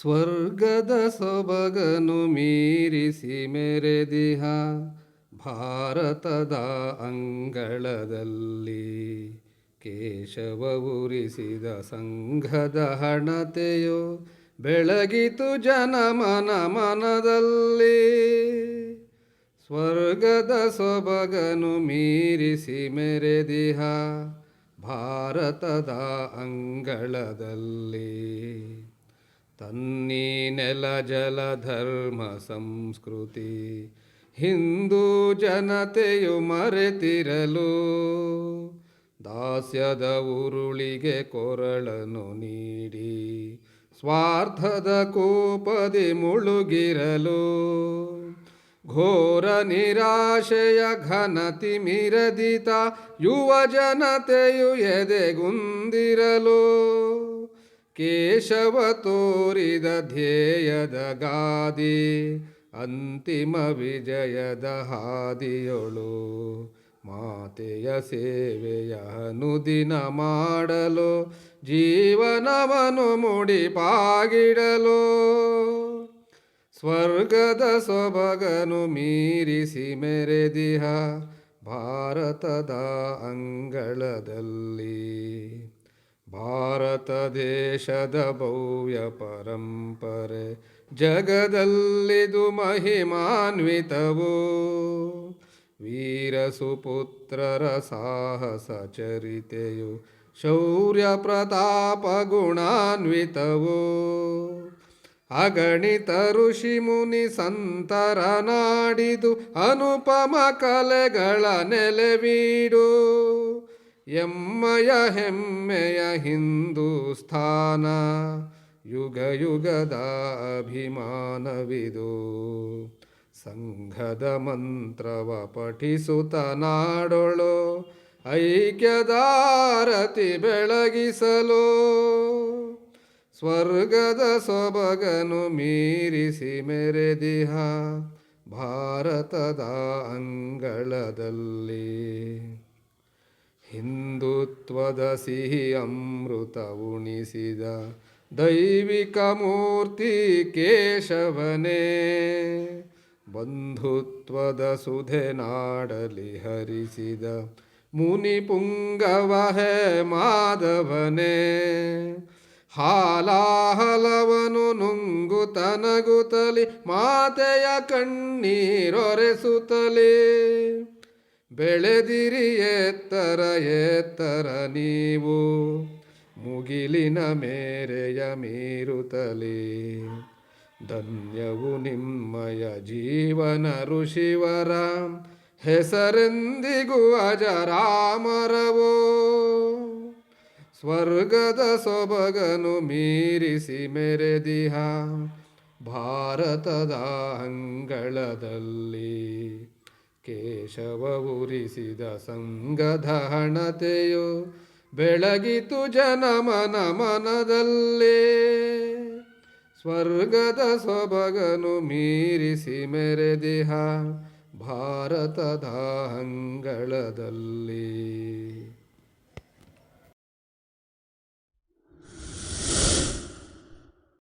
ಸ್ವರ್ಗದ ಸೊಬಗನು ಮೀರಿಸಿ ಮೆರೆದಿಹ ಭಾರತದ ಅಂಗಳದಲ್ಲಿ. ಕೇಶವ ಉರಿಸಿದ ಸಂಘದ ಹಣತೆಯು ಬೆಳಗಿತು ಜನಮನ ಮನದಲ್ಲಿ. ಸ್ವರ್ಗದ ಸೊಬಗನು ಮೀರಿಸಿ ಮೆರೆದಿಹ ಭಾರತದ ಅಂಗಳದಲ್ಲಿ. ತನ್ನಿ ನೆಲ ಜಲ ಧರ್ಮ ಸಂಸ್ಕೃತಿ. ಹಿಂದೂ ಜನತೆಯು ಮರೆತಿರಲು ದಾಸ್ಯದ ಉರುಳಿಗೆ ಕೊರಳನು ನೀಡಿ, ಸ್ವಾರ್ಥದ ಕೋಪದಿ ಮುಳುಗಿರಲು ಘೋರ ನಿರಾಶೆಯ ಘನತಿ ಮಿರದಿತ ಯುವ ಜನತೆಯು ಎದೆಗುಂದಿರಲು ಕೇಶವ ತೋರಿದ ಧ್ಯೇಯದ ಗಾದಿ, ಅಂತಿಮ ವಿಜಯದ ಹಾದಿಯೊಳು ಮಾತೆಯ ಸೇವೆಯ ಅನುದಿನ ಮಾಡಲು ಜೀವನವನು ಮುಡಿಪಾಗಿಡಲು, ಸ್ವರ್ಗದ ಸೊಬಗನು ಮೀರಿಸಿ ಮೆರೆದಿಹ ಭಾರತದ ಅಂಗಳದಲ್ಲಿ. ಭಾರತ ದೇಶದ ಭವ್ಯ ಪರಂಪರೆ, ಜಗದಲ್ಲಿದು ಮಹಿಮಾನ್ವಿತವು. ವೀರ ಸುಪುತ್ರರ ಸಾಹಸ ಚರಿತೆಯು, ಶೌರ್ಯ ಪ್ರತಾಪ ಗುಣಾನ್ವಿತವು. ಅಗಣಿತ ಋಷಿ ಮುನಿ ಸಂತರ ನಾಡಿದು ಅನುಪಮ ಕಲೆಗಳ ನೆಲೆವೀಡು ಎಮ್ಮಯ ಹೆಮ್ಮೆಯ ಹಿಂದೂಸ್ಥಾನ, ಯುಗ ಯುಗದ ಅಭಿಮಾನವಿದು. ಸಂಘದ ಮಂತ್ರವ ಪಠಿಸುತ್ತ ನಾಡೊಳು ಐಕ್ಯದಾರತಿ ಬೆಳಗಿಸಲು. ಸ್ವರ್ಗದ ಸೊಬಗನು ಮೀರಿಸಿ ಮೆರೆದಿಹ, ಭಾರತದ ಅಂಗಳದಲ್ಲಿ. ಹಿಂದುತ್ವದ ಸಿಹಿ ಅಮೃತ ಉಣಿಸಿದ ದೈವಿಕ ಮೂರ್ತಿ ಕೇಶವನೇ. ಬಂಧುತ್ವದ ಸುಧೆ ನಾಡಲಿ ಹರಿಸಿದ ಮುನಿ ಪುಂಗವ ಹೇ ಮಾಧವನೇ. ಹಾಲಾಹಲವನು ನುಂಗು ತನಗುತ್ತಲಿ ಮಾತೆಯ ಕಣ್ಣೀರೊರೆಸುತ್ತಲೇ ಬೆಳೆದಿರಿ ಎತ್ತರ ಎತ್ತರ ನೀವು, ಮುಗಿಲಿನ ಮೇರೆಯ ಮೀರುತಲಿ. ಧನ್ಯವು ನಿಮ್ಮಯ ಜೀವನ ಋಷಿವರ, ಹೆಸರೆಂದಿಗೂ ಅಜರಾಮರವೋ. ಸ್ವರ್ಗದ ಸೊಬಗನು ಮೀರಿಸಿ ಮೆರೆದಿಹ, ಭಾರತದ ಅಂಗಳದಲ್ಲಿ. ಕೇಶವ ಉರಿಸಿದ ಸಂಗಧ ಹಣತೆಯು ಬೆಳಗಿತು ಜನಮನ ಮನದಲ್ಲೇ. ಸ್ವರ್ಗದ ಸೊಬಗನು ಮೀರಿಸಿ ಮೆರೆದಿಹ ಭಾರತದ ಅಂಗಳದಲ್ಲಿ